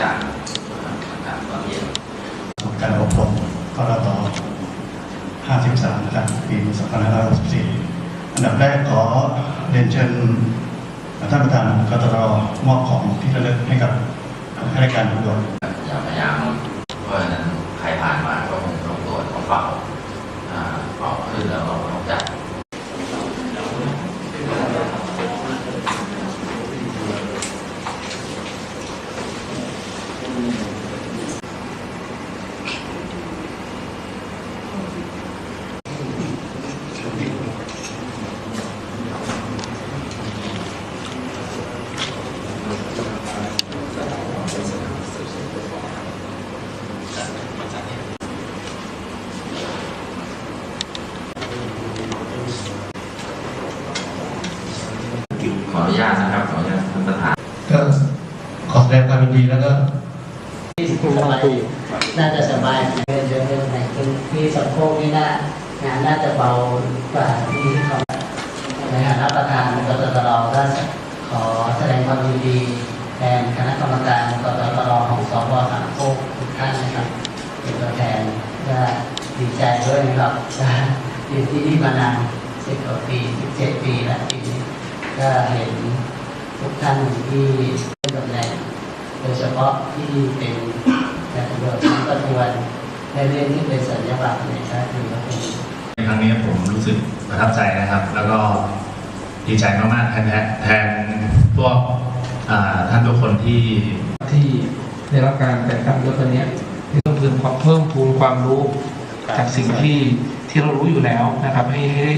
จากากตอนเย็นการอบรมกรต53นะครับปี2564อันดับแรกขอเรียนเชิญท่านประธานกตรมอบของที่ระลึกให้กับข้าราชการตำรวจอย่าพยายามเพราะฉะนั้นใครผ่านมาก็คงต้องตรวจต้องเป่าอ่าเป่าขึ้นแล้วก็ต้องจับ ข ออนุญาตนะครับขออนุญาตท่านประธานก็ขอแสดงความยินดีแล้วก็สบายน่าจะสบายเดินเดินเดินไหนคือที่สะโพกนี่น่างานน่าจะเบากว่าที่เขาในฐานะประธานกตตรก็ขอแสดงความยินดีแทนคณะกรรมการกตตรของสพสามโคกทุกท่านนะครับเป็นตัวแทนก็ดีใจด้วยนะครับอยู่ที่นี่มานานสิบกว่าปีสิบเจ็ดปีแล้วปีนี้ ก็เห็นทุกท่านที่เป็นตำแหน่งโดยเฉพาะที่เป็นการตำรวจชั้นประทวนในเรื่องที่เป็นสัญลักษณ์ในชาติก็เป็นในครั้งนี้ผมรู้สึกประทับใจนะครับ แล้วก็ดีใจมากๆแทนแทนพวกท่านทุกคนที่ที่ได้รับการแต่งตั้งยศตัวนี้ที่ต้องเพิ่มความเพิ่มพูนความรู้จากสิ่งที่ที่เรารู้อยู่แล้วนะครับให้ให้